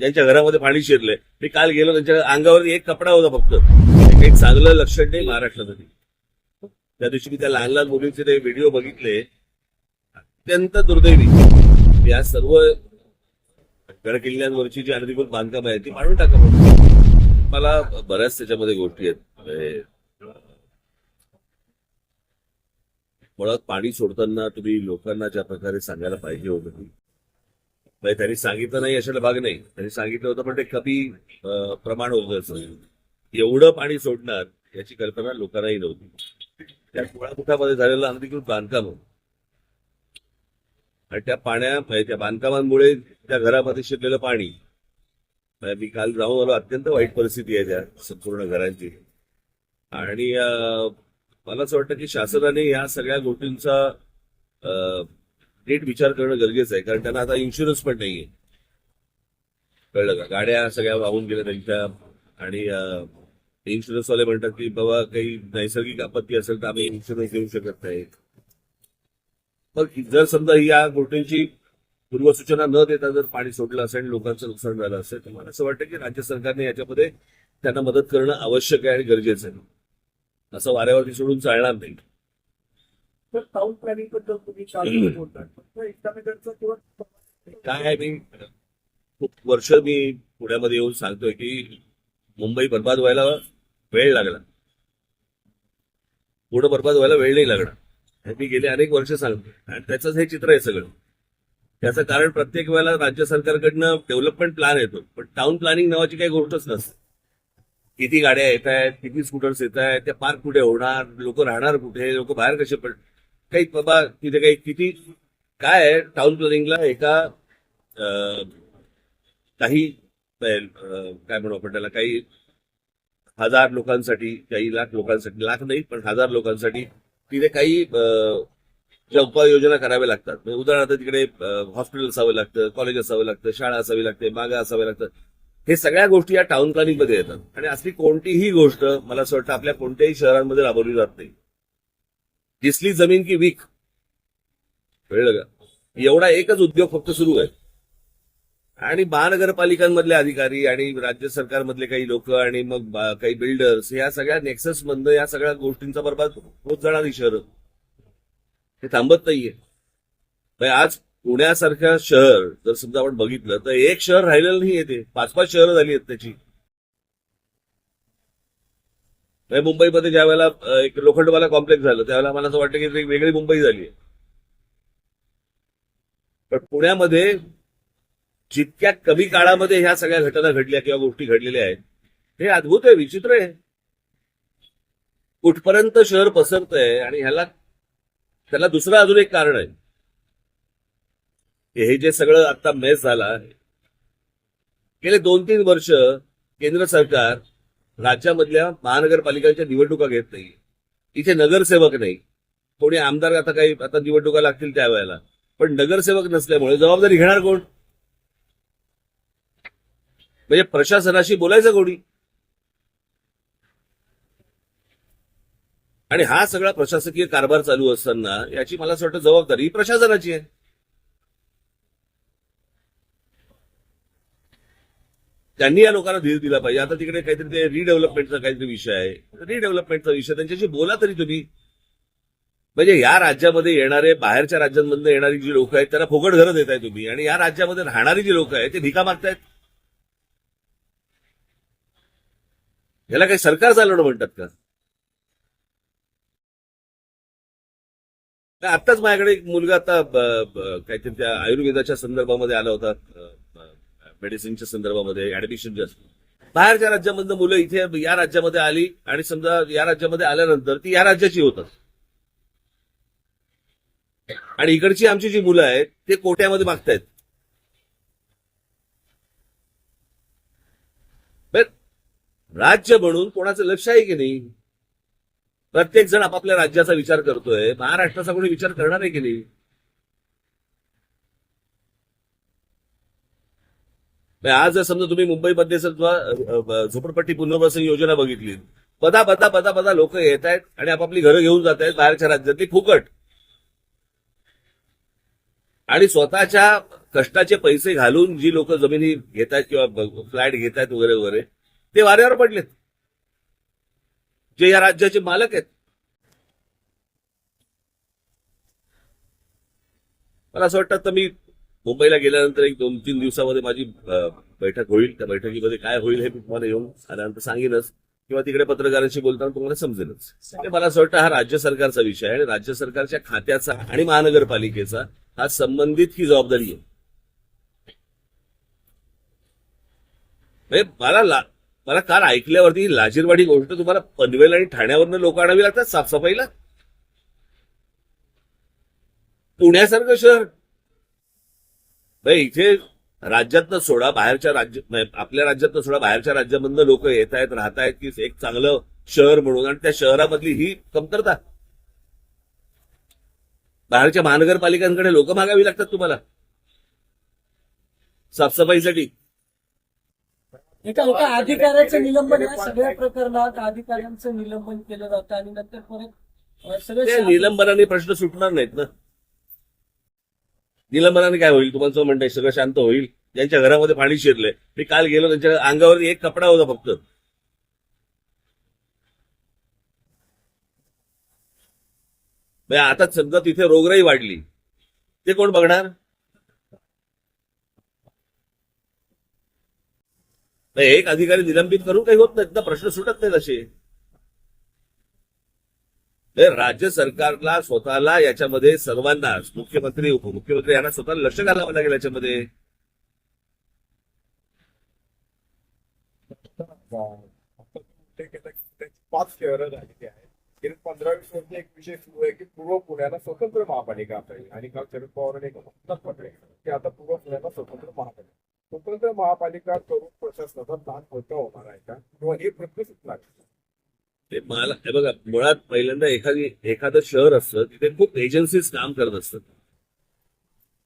ज्यांच्या घरामध्ये पाणी शिरलंय. मी काल गेलो त्यांच्या अंगावर एक कपडा होता फक्त. काही चांगलं लक्षण नाही महाराष्ट्रामध्ये त्या दिवशी मी त्या लहान लहान मुलींचे ते व्हिडिओ बघितले. अत्यंत दुर्दैवी. या सर्व गड किल्ल्यांवरची जी अनधिकृत बांधकाम आहे ती मांडून टाका म्हणून. मला बऱ्याच त्याच्यामध्ये गोष्टी आहेत. म्हणजे, मुळात पाणी सोडताना तुम्ही लोकांना ज्या प्रकारे सांगायला पाहिजे होतं की म्हणजे त्यांनी सांगितलं नाही अशाला भाग नाही. त्यांनी सांगितलं होतं पण ते कमी प्रमाण होतं एवढं पाणी सोडणार याची कल्पना लोकांनाही नव्हती. त्या कुळामुठामध्ये झालेलं अनधिकृत बांधकाम होतं. आणि त्या पाण्या म्हणजे त्या बांधकामांमुळे त्या घरामध्ये शिरलेलं पाणी. म्हणजे मी काल जाऊन आलो अत्यंत वाईट परिस्थिती आहे त्या संपूर्ण घरांची. आणि मला असं वाटतं की शासनाने या सगळ्या गोष्टींचा अं, नीट विचार करणं गरजेचं आहे कारण त्यांना आता इन्शुरन्स पण नाहीये. कळलं का? गाड्या सगळ्या वाहून गेल्या त्यांच्या आणि इन्शुरन्स वाले म्हणतात की बाबा काही नैसर्गिक आपत्ती असेल तर आम्ही इन्शुरन्स देऊ शकत नाही. मग जर समजा या गोष्टींची पूर्वसूचना न देता जर पाणी सोडलं असेल आणि लोकांचं नुकसान झालं असेल तर मला असं वाटतं की राज्य सरकारने याच्यामध्ये त्यांना मदत करणं आवश्यक आहे आणि गरजेचं आहे. असं वाऱ्यावरती सोडून चालणार नाही. तर टाउन प्लॅनिंगबद्दल तुम्ही बोलतात किंवा काय आहे मी खूप वर्ष मी पुण्यामध्ये येऊन सांगतोय की मुंबई बर्बाद व्हायला वेळ लागला. पुढं बर्बाद व्हायला वेळ नाही लागणार. हे मी गेले अनेक वर्ष सांगतो आणि त्याचंच हे चित्र आहे सगळं. त्याचं कारण प्रत्येक वेळेला राज्य सरकारकडनं डेव्हलपमेंट प्लॅन येतो. पण टाउन प्लॅनिंग नावाची काही गोष्टच नसते. किती गाड्या येत आहेत किती स्कूटर्स येत आहेत त्या पार्क कुठे होणार लोक राहणार कुठे लोक बाहेर कसे पड काही बाबा तिथे काही किती काय आहे? टाउन प्लॅनिंगला एका काही काय म्हणू आपण त्याला काही हजार लोकांसाठी काही लाख लोकांसाठी लाख नाही पण हजार लोकांसाठी तिथे काही ज्या उपाययोजना कराव्या लागतात. म्हणजे उदाहरणार्थ तिकडे हॉस्पिटल असावं लागतं कॉलेज असावं लागतं शाळा असावी लागते मागा असाव्या लागतं. हे सगळ्या गोष्टी या टाउन प्लॅनिंगमध्ये येतात. आणि असली कोणतीही गोष्ट मला असं वाटतं आपल्या कोणत्याही शहरांमध्ये राबवली जात नाही. दिसली जमीन की वीक. कळलं का? एवढा एकच उद्योग फक्त सुरू आहे. आणि महानगरपालिकांमधले अधिकारी आणि राज्य सरकारमधले काही लोक आणि मग काही बिल्डर्स या सगळ्या नेक्सस मधनं या सगळ्या गोष्टींचा बर्बाद होत जाणारी शहरं हे थांबत नाहीये. म्हणजे आज पुण्यासारखं शहर जर समजा आपण बघितलं तर एक शहर राहिलेलं नाही येते पाच पाच शहरं झाली आहेत त्याची. म्हणजे मुंबईमध्ये ज्या वेळेला एक लोखंडवाला कॉम्प्लेक्स झालं त्यावेळेला मला असं वाटतं की एक वेगळी मुंबई झाली पण पुण्यामध्ये जितक्या कमी काळामध्ये ह्या सगळ्या घटना घडल्या किंवा गोष्टी घडलेल्या आहेत हे अद्भुत आहे विचित्र आहे. कुठपर्यंत शहर पसरत आहे आणि ह्याला त्याला दुसरं अजून एक कारण आहे. हे जे सगळं आता मेस झाला गेले दोन तीन वर्ष केंद्र सरकार राज्यामधल्या महानगरपालिकांच्या निवडणुका घेत नाही इथे नगरसेवक नाही. कोणी आमदार आता काही आता निवडणुका लागतील त्यावेळेला. पण नगरसेवक नसल्यामुळे जबाबदारी घेणार कोण? म्हणजे प्रशासनाशी बोलायचं कोणी? आणि हा सगळा प्रशासकीय कारभार चालू असताना याची मला असं वाटतं जबाबदारी प्रशासनाची आहे. त्यांनी या लोकांना धीर दिला पाहिजे. आता तिकडे काहीतरी ते रिडेव्हलपमेंटचा काहीतरी विषय आहे. रिडेव्हलपमेंटचा विषय. त्यांच्याशी बोला तरी तुम्ही. म्हणजे या राज्यामध्ये येणारे बाहेरच्या राज्यांमधून येणारी जी लोक आहेत त्यांना फुकट घरं देताय तुम्ही. आणि या राज्यामध्ये राहणारी जी लोक आहेत ते भिका मागतायत. याला काही सरकार चालवणं म्हणतात का? आत्ताच माझ्याकडे एक मुलगा आता काहीतरी त्या आयुर्वेदाच्या संदर्भामध्ये आला होता. मेडिसिनच्या संदर्भामध्ये ऍडमिशनच्या बाहेरच्या राज्यामधनं मुलं इथे या राज्यामध्ये आली आणि समजा या राज्यामध्ये आल्यानंतर ती या राज्याची होतात. आणि इकडची आमची जी मुलं आहेत ते कोट्यामध्ये मागतायत. राज्य म्हणून कोणाचं लक्ष आहे की नाही? प्रत्येक जण आपापल्या राज्याचा विचार करतोय. महाराष्ट्राचा कोणी विचार करणार आहे की नाही? म्हणजे आज जर समजा तुम्ही मुंबईमध्ये झोपडपट्टी पुनर्वसन योजना बघितली पदा पदा पदा पदा लोक येत आहेत आणि आपापली घरं घेऊन जात आहेत बाहेरच्या राज्यातली फुकट. आणि स्वतःच्या कष्टाचे पैसे घालून जी लोक जमिनी घेत आहेत किंवा फ्लॅट घेत आहेत वगैरे वगैरे ते वाऱ्यावर पडलेत. जे या राज्याचे मालक आहेत. मला असं वाटतं तर मी मुंबईला गेल्यानंतर एक दोन तीन दिवसामध्ये माझी बैठक होईल. त्या बैठकीमध्ये काय होईल हे मी तुम्हाला येऊन आल्यानंतर सांगेनच किंवा तिकडे पत्रकारांशी बोलताना तुम्हाला समजेलच. म्हणजे मला असं वाटतं हा राज्य सरकारचा विषय आहे आणि राज्य सरकारच्या खात्याचा आणि महानगरपालिकेचा हा संबंधित ही जबाबदारी आहे. म्हणजे मला मला काल ऐकल्यावरती लाजीरवाडी गोष्ट तुम्हाला पनवेल आणि ठाण्यावरनं लोक आणावी लागतात साफसफाईला? पुण्यासारखं शहर नाही, इथे राज्यातनं सोडा बाहेरच्या राज्य आपल्या राज्यातनं सोडा बाहेरच्या राज्यामधनं लोक येत आहेत राहत आहेत की एक चांगलं शहर म्हणून. आणि त्या शहरामधली ही कमतरता. बाहेरच्या महानगरपालिकांकडे लोक मागावी लागतात तुम्हाला. साफसफाईसाठी. अधिकाऱ्याचं निलंबन सगळ्या प्रकरणात अधिकाऱ्यांचं निलंबन केलं जातं. आणि नंतर परत निलंबनाने प्रश्न सुटणार नाहीत ना. निलंबनाने काय होईल? तुमचं म्हणणं सगळं शांत होईल. ज्यांच्या घरामध्ये पाणी शिरलंय. मी काल गेलो त्यांच्या अंगावर एक कपडा होता फक्त. आता समजा तिथे रोगराई वाढली. ते कोण बघणार? नाही, एक अधिकारी निलंबित करून काही होत नाहीत ना प्रश्न सुटत नाहीत असे. राज्य सरकारला स्वतःला याच्यामध्ये सर्वांनाच मुख्यमंत्री उपमुख्यमंत्री यांना स्वतःला लक्ष घालावं लागेल याच्यामध्ये. पाच शहरं झालेली आहेत गेली पंधरा वीस वर्ष एक विषय सुरू आहे की पूर्व पुण्याला स्वतंत्र महापालिका असावी आणि काल शरद पवारांनी पडले की आता पूर्व पुण्याला स्वतंत्र महापालिका स्वतंत्र महापालिका करून प्रशासनाचा ताण होता होणार आहे. का किंवा हे प्रश्न सुटणार ते मला हे बघा मुळात पहिल्यांदा एखादी एखादं शहर असतं तिथे खूप एजन्सीज काम करत असतात.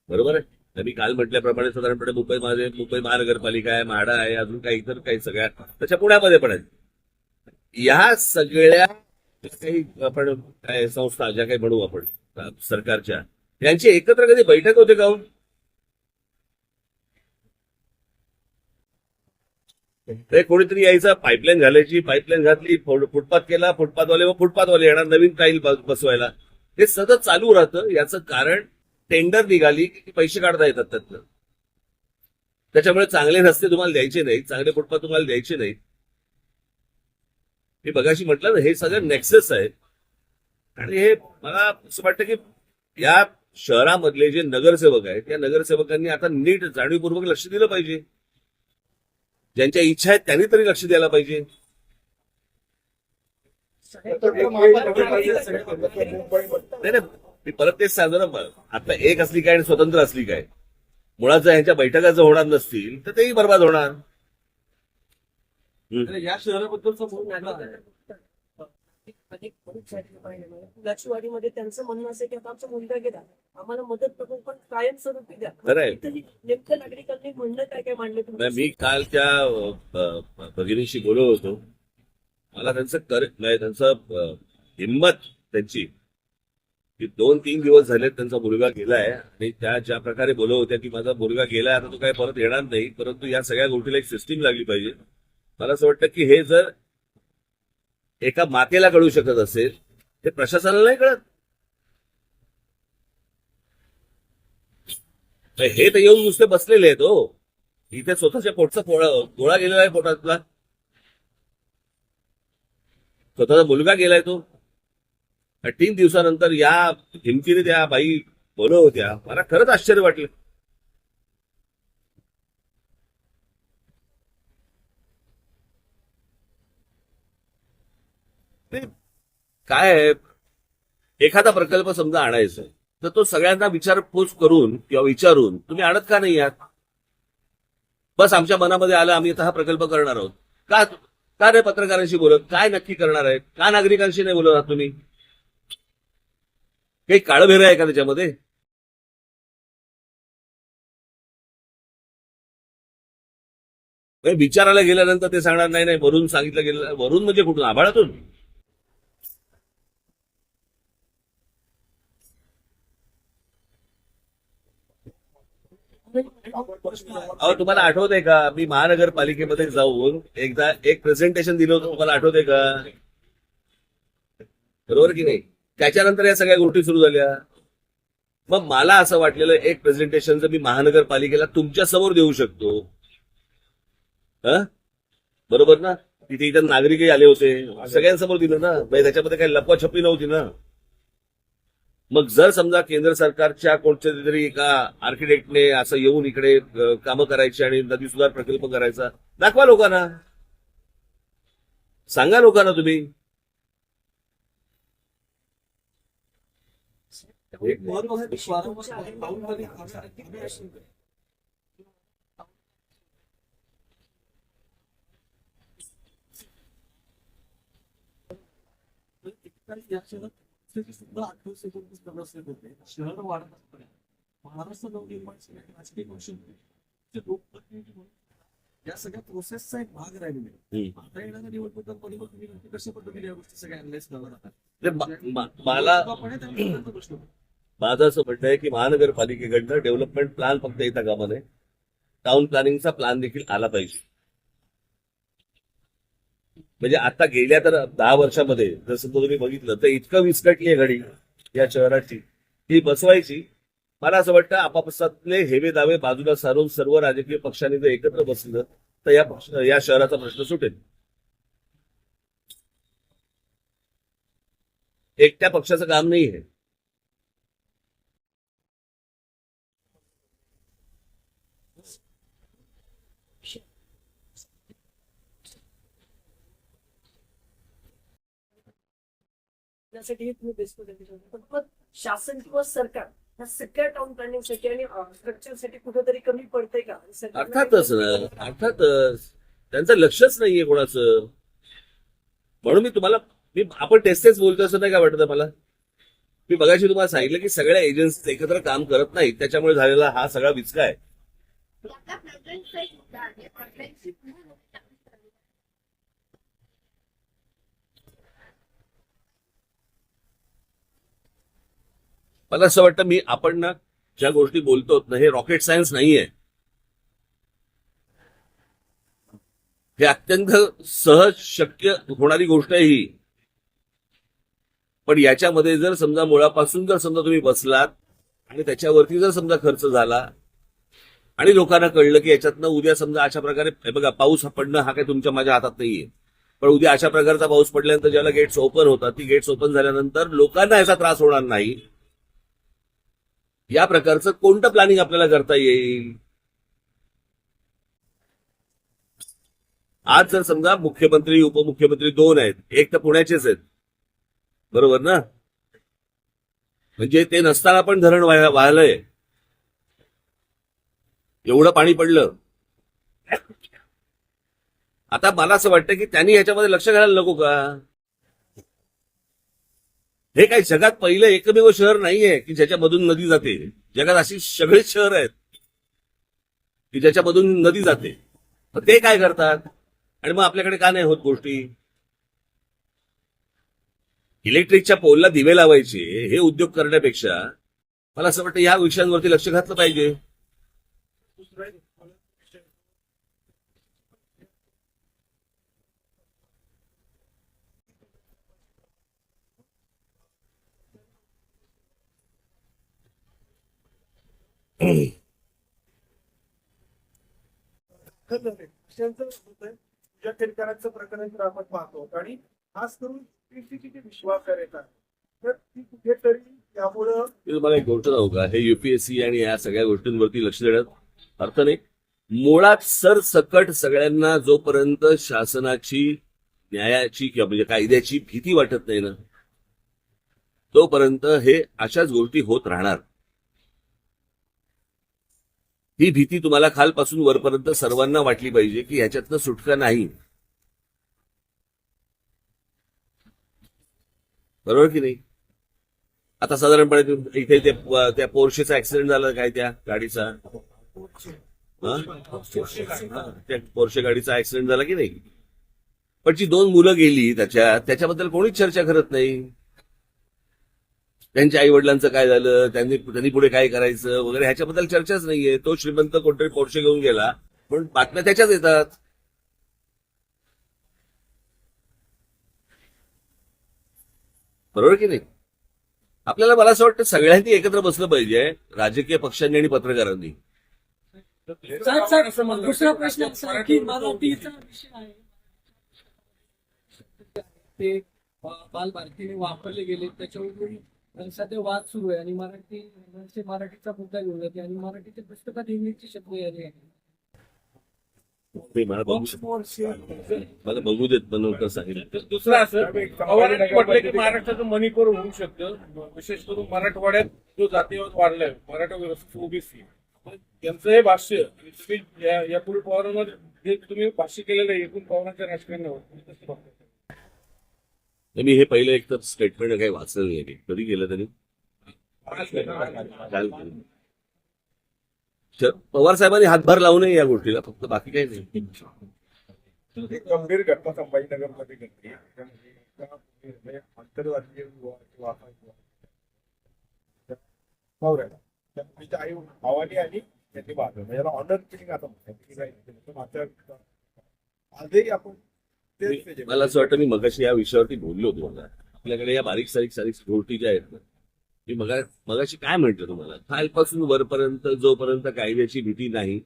बरोबर आहे? तर मी काल म्हटल्याप्रमाणे साधारणपणे मुंबईमध्ये मुंबई महानगरपालिका आहे म्हाडा आहे अजून काही इतर काही सगळ्या त्याच्या पुण्यामध्ये पण आहेत. या सगळ्या काही आपण काय संस्था ज्या काही म्हणू आपण सरकारच्या यांची एकत्र कधी बैठक होते का हो? ते कोणीतरी यायचं पाईपलाईन घालायची पाईपलाईन घातली फुटपाथ केला फुटपाथवाले व फुटपाथवाले येणार नवीन टाईल बसवायला. हे सतत चालू राहतं. याचं कारण टेंडर निघाली की पैसे काढता येतात त्यातनं. त्याच्यामुळे चांगले रस्ते तुम्हाला द्यायचे नाहीत चांगले फुटपाथ तुम्हाला द्यायचे नाहीत. मी बघाशी म्हटलं ना हे सगळं नेक्सेस आहे. आणि हे मला असं वाटतं की या शहरामधले जे नगरसेवक आहेत या नगरसेवकांनी आता नीट जाणीवपूर्वक लक्ष दिलं पाहिजे. ज्यांच्या इच्छा आहेत त्यांनी तरी लक्ष द्यायला पाहिजे. नाही नाही मी परत तेच सांगतो ना आता एक असली काय आणि स्वतंत्र असली काय मुळात जर ह्यांच्या बैठका जर होणार नसतील तर तेही बर्बाद होणार. या शहराबद्दलचा लक्षवाडीमध्ये त्यांचं म्हणणं असं की आता आमचा मुलगा गेला. आम्हाला मदत करून पण कायमस्वरूपी द्या. खरं आहे. इथं नेमकं नागरिकांनी म्हणणं काय काय मांडलं नाही, मी काल त्या अ, ब- भगिनीशी बोलत होतो. मला त्यांचं कर म्हणजे त्यांचं अ, हिंमत त्यांची. की दोन तीन दिवस झाले त्यांचा मुलगा गेलाय आणि त्या ज्या प्रकारे बोलत होत्या की माझा मुलगा गेलाय आता तो काय परत येणार नाही परंतु या सगळ्या गोष्टीला एक सिस्टीम लागली पाहिजे. मला असं वाटतं की हे जर एका मातेला कळू शकत असेल ते प्रशासनाला नाही कळत. हे तर येऊन नुसते बसलेले आहेत हो. इथे स्वतःच्या पोटचा पोळा गोळा गेलेला आहे पोटातला. स्वतःचा मुलगा गेलाय तो. तीन दिवसानंतर या हिमतीने त्या बाई बोलव होत्या मला खरंच आश्चर्य वाटलं. ते काय आहे? एखादा प्रकल्प समजा आणायचा तर तो सगळ्यांना विचारपूस करून किंवा विचारून तुम्ही आणत का नाही आहात? बस आमच्या मनामध्ये आलं आम्ही आता हा प्रकल्प करणार आहोत. का का रे पत्रकारांशी बोलत? काय नक्की करणार आहे का नागरिकांशी नाही बोलत आहात तुम्ही? काही काळभेर आहे का त्याच्यामध्ये? म्हणजे विचारायला गेल्यानंतर ते सांगणार नाही नाही वरून सांगितलं गेलं वरून म्हणजे कुठून? आभाळातून? अहो तुम्हाला आठवते का? मी महानगरपालिकेमध्ये जाऊन एकदा एक प्रेझेंटेशन दिलं होतं. तुम्हाला आठवते का? बरोबर की नाही? त्याच्यानंतर या सगळ्या गोष्टी सुरू झाल्या. मग मला असं वाटलेलं एक प्रेझेंटेशन जर मी महानगरपालिकेला तुमच्यासमोर देऊ शकतो. बरोबर ना? तिथे इथं नागरिकही आले होते. सगळ्यांसमोर दिलं ना? म्हणजे त्याच्यामध्ये काही लपवाछपी नव्हती ना? मग जर समजा केंद्र सरकारच्या कोणत्या तरी एका आर्किटेक्टने असं येऊन इकडे कामं करायची आणि नदी सुधार प्रकल्प करायचा दाखवा लोकांना. सांगा लोकांना तुम्ही. या सुद्धा होते शहर वाढत असताना महाराष्ट्र नवनिर्माण राजकीय पक्ष होते लोकप्रतिनिधी म्हणून या सगळ्या प्रोसेसचा एक भाग राहिलेला आता येणाऱ्या निवडणुकांमध्ये तुम्ही नक्की कशा पद्धतीने या गोष्टी सगळ्या अनालाइज करणार आहात मला प्रश्न माझं असं म्हणणं आहे की महानगरपालिकेकडनं डेव्हलपमेंट प्लॅन फक्त येता कामा नये टाउन प्लॅनिंगचा प्लॅन देखील आला पाहिजे. म्हणजे आता गेल्या तर दहा वर्षामध्ये जर समजा तुम्ही बघितलं तर इतकं विस्कटली आहे घडी या शहराची. ती बसवायची. मला असं वाटतं आपापसातले हेवे दावे बाजूला सारून सर्व राजकीय पक्षांनी जर एकत्र बसलं तर या पक्ष या शहराचा प्रश्न सुटेल. एकट्या पक्षाचं काम नाही आहे त्यासाठी तुम्ही बेस्ट पण मग शासन किंवा सरकार ह्या सगळ्या टाउन प्लॅनिंगसाठी आणि स्ट्रक्चरसाठी कुठेतरी कमी पडतंय का? अर्थातच ना अर्थातच. त्यांचं लक्षच नाहीये कोणाचं. म्हणून मी तुम्हाला मी आपण तेच बोलतो असं नाही का वाटत मला? मी बघायची तुम्हाला सांगितलं की सगळ्या एजन्सी एकत्र काम करत नाहीत. त्याच्यामुळे झालेला हा सगळा विचका आहे आपला प्रेझेंटचा एक मुद्दा आहे ऑनलाईन मला असं वाटतं मी आपण ना ज्या गोष्टी बोलतो ना हे रॉकेट सायन्स नाहीये. हे अत्यंत सहज शक्य होणारी गोष्ट आहे ही. पण याच्यामध्ये जर समजा मुळापासून जर समजा तुम्ही बसलात आणि त्याच्यावरती जर समजा खर्च झाला आणि लोकांना कळलं की याच्यातनं उद्या समजा अशा प्रकारे बघा पाऊस पडणं हा काही तुमच्या माझ्या हातात नाहीये. पण उद्या अशा प्रकारचा पाऊस पडल्यानंतर ज्याला गेट्स ओपन होतात ती गेट्स ओपन झाल्यानंतर लोकांना याचा त्रास होणार नाही. या प्रकारचं कोणतं प्लॅनिंग आपल्याला करता येईल? आज जर समजा मुख्यमंत्री उपमुख्यमंत्री दोन आहेत एक तर पुण्याचेच आहेत. बरोबर ना? म्हणजे ते नसताना पण धरण वाहलंय. एवढं पाणी पडलं. आता मला असं वाटतं की त्यांनी ह्याच्यामध्ये लक्ष घालायला नको का? हे काही जगात पहिलं एकमेव शहर नाहीये की ज्याच्यामधून नदी जाते? जगात अशी सगळे शहर आहेत की ज्याच्यामधून नदी जाते. तर ते काय करतात? आणि मग आपल्याकडे का नाही होत गोष्टी? इलेक्ट्रिकच्या पोलला दिवे लावायचे हे उद्योग करण्यापेक्षा मला असं वाटतं या विषयांवरती लक्ष घातलं पाहिजे. केरकरांचं प्रकरण तर आपण पाहतो आणि खास करून विश्वास येतात तर ती कुठेतरी त्यामुळं तुम्हाला एक गोष्ट सांगू का हे युपीएससी आणि या सगळ्या गोष्टींवरती लक्ष देण्यात अर्थ नाही. मुळात सरसकट सगळ्यांना जोपर्यंत शासनाची न्यायाची किंवा म्हणजे कायद्याची भीती वाटत नाही ना तोपर्यंत हे अशाच गोष्टी होत राहणार. ही भीती तुम्हाला खालपासून वरपर्यंत सर्वांना वाटली पाहिजे की ह्याच्यातनं सुटका नाही. बरोबर की नाही? आता साधारणपणे इथे त्या पोर्शेचा ऍक्सिडेंट झाला काय त्या गाडीचा? त्या पोर्शे गाडीचा ऍक्सिडेंट झाला की नाही? पण जी दोन मुलं गेली त्याच्या त्याच्याबद्दल कोणीच चर्चा करत नाही. त्यांच्या आई वडिलांचं काय झालं? त्यांनी त्यांनी पुढे काय करायचं? वगैरे ह्याच्याबद्दल चर्चाच नाहीये. तो श्रीमंत कोणतरी पोर्शे घेऊन गेला. पण बातम्या त्याच्याच येतात. बरोबर की नाही? आपल्याला मला असं वाटतं सगळ्यांनी एकत्र बसलं पाहिजे राजकीय पक्षांनी आणि पत्रकारांनी. दुसरा प्रश्न असा की मराठीचा विषय आहे. ते बालभारतीने वापरले गेले त्याच्यावरून सध्या वाद सुरू आहे आणि मराठी म्हणजे मराठीचा मुद्दा घेऊन जाते आणि मराठीच्या पुस्तकात इंग्लिशचे शब्द आले आहेत मला बघू देत बनवतं सांगितलं. दुसरं असं म्हटलं की महाराष्ट्राचं मणिपूर होऊ शकतं. विशेष करून मराठवाड्यात जो जातीयवाद वाढलाय मराठा व्यवस्थित ओबीसी. त्यांचं हे भाष्य तुम्ही या- यापूर्वी पवारांवर जे तुम्ही भाष्य केलेलं आहे एकूण पवारांच्या राजकारणावर तर मी हे पहिलं एक तर स्टेटमेंट काही वाचलं नाही कधी गेलं त्यांनी तर पवार साहेबांनी हातभार लावू नये या गोष्टीला फक्त बाकी काही नाही. गंभीर घटना संभाजीनगरमध्ये घडली. मध्ये एका आंतरराष्ट्रीय आई भावानी आणि त्यांनी वाढलं म्हणजे याला ऑनर किलिंग आता? म्हणतात आजही आपण मला असं वाटतं मी मगाशी या विषयावरती बोललो होतो मला आपल्याकडे या बारीक सारीक सारीक गोष्टी ज्या आहेत ना मी मगा मगाशी काय म्हटलं तुम्हाला? खालपासून वरपर्यंत जोपर्यंत कायद्याची भीती नाही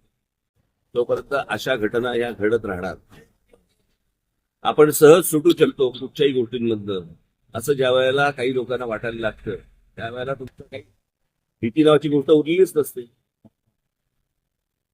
तोपर्यंत अशा घटना या घडत राहणार. आपण सहज सुटू शकतो कुठच्याही गोष्टींमधनं. असं ज्या वेळेला काही लोकांना वाटायला लागतं त्यावेळेला तुमचं काही भीती नावाची गोष्ट उरलीच नसते.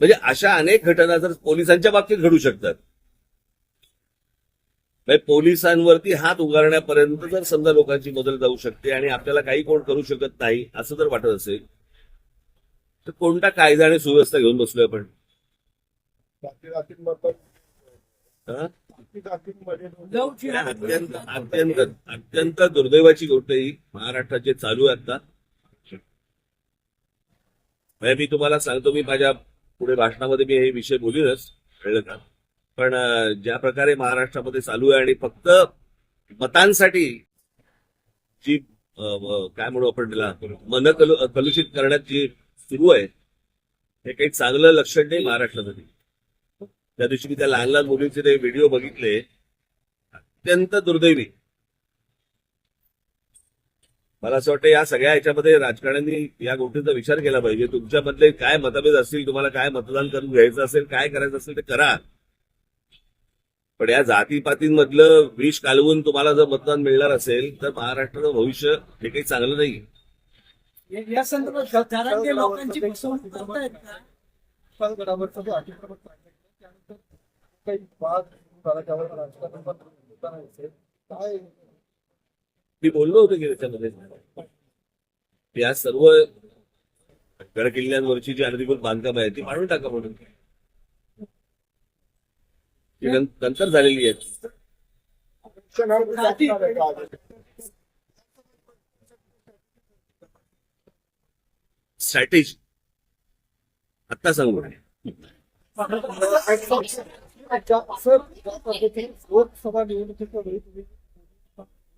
म्हणजे अशा अनेक घटना जर पोलिसांच्या बाबतीत घडू शकतात. म्हणजे पोलिसांवरती हात उगारण्यापर्यंत जर समजा लोकांची मदत जाऊ शकते आणि आपल्याला काही कोण करू शकत नाही असं जर वाटत असेल तर कोणता कायदा आणि सुव्यवस्था घेऊन बसलोय आपण? हा? अत्यंत अत्यंत अत्यंत दुर्दैवाची गोष्ट ही महाराष्ट्रात जे चालू आहे आता. म्हणजे मी तुम्हाला सांगतो मी माझ्या पुढे भाषणामध्ये मी हे विषय बोलीनच कळलं का? पण ज्या प्रकारे महाराष्ट्रामध्ये चालू आहे आणि फक्त मतांसाठी जी काय म्हणू आपण त्याला मन कलु कलुषित करण्यात जी सुरू आहे हे काही चांगलं लक्षण नाही महाराष्ट्रामध्ये. त्या दिवशी मी त्या लहान लहान मुलींचे ते व्हिडिओ बघितले. अत्यंत दुर्दैवी. मला असं वाटतं या सगळ्या ह्याच्यामध्ये राजकारण्यांनी या गोष्टीचा विचार केला पाहिजे. तुमच्यामधले काय मतभेद असतील तुम्हाला काय मतदान करून घ्यायचं असेल काय करायचं असेल ते करा. पण या जातीपातींमधलं विष कालवून तुम्हाला जर मतदान मिळणार असेल तर महाराष्ट्राचं भविष्य हे काही चांगलं नाही या- संदर्भात लोकांची फसवणूक करतायत काही वाद त्यावर. काय मी बोललो होतो की त्याच्यामध्ये या सर्व गड किल्ल्यांवरची जी अनधिकृत बांधकाम आहे ती मांडून टाका म्हणून नंतर झालेली आहे स्ट्रॅटेजी आता सांगू लोकसभा निवडणुकीच्या वेळी तुम्ही